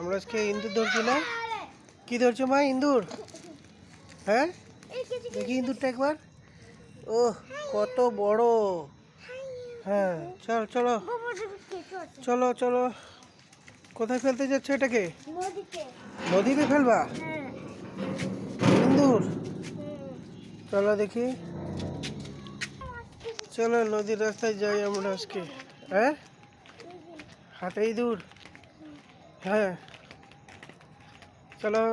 আমরা আজকে ইন্দুর ধরছি না? কি ধরছো মা, ইন্দুর? হ্যাঁ? দেখি ইন্দুরটা একবার। ও কত বড়। হ্যাঁ চল, চলো। চলো চলো। কোথায় ফেলতে যাচ্ছ এটাকে? নদীতে ফেলবা? ইন্দুর? চলো দেখি। চলো, নদীর রাস্তায় যাই আমরা আজকে। হ্যাঁ? হাটেই দূর। হ্যাঁ। চলো।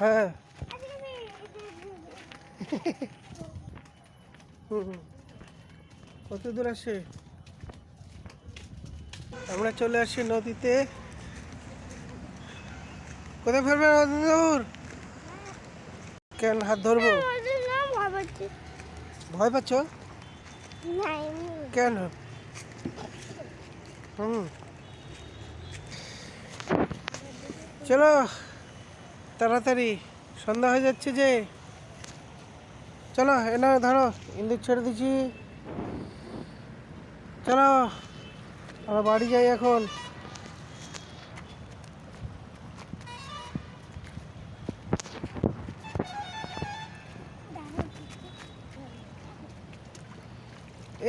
হ্যাঁ। কত দূর আসে আমরা চলে আসি নদীতে। কোথায় ফেলবে কেন হাত ধরবো? ভয় পাচ্ছ? কেন? হুম। চলো তাড়াতাড়ি। সন্ধ্যা হয়ে যাচ্ছে যে। চলো এনা ধরো ইন্দুর ছেড়ে দিচ্ছি। চলো আমরা বাড়ি যাই এখন।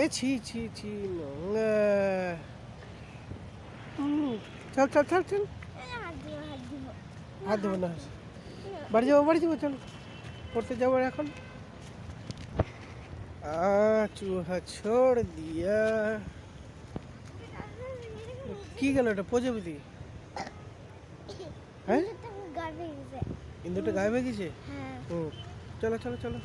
এ ছি ছি ছি চল চল চল চল। হাত দেবো না। বাড়ি যাব বাড়ি যাব চল। পড়তে যাব এখন। আ চুহা ছোড় দিয়া। কি গেল এটা? প্রজাপতি? হ্যাঁ? ইন্দুরটা গায়েব হয়ে। গেছে হুম চলো চলো চলো।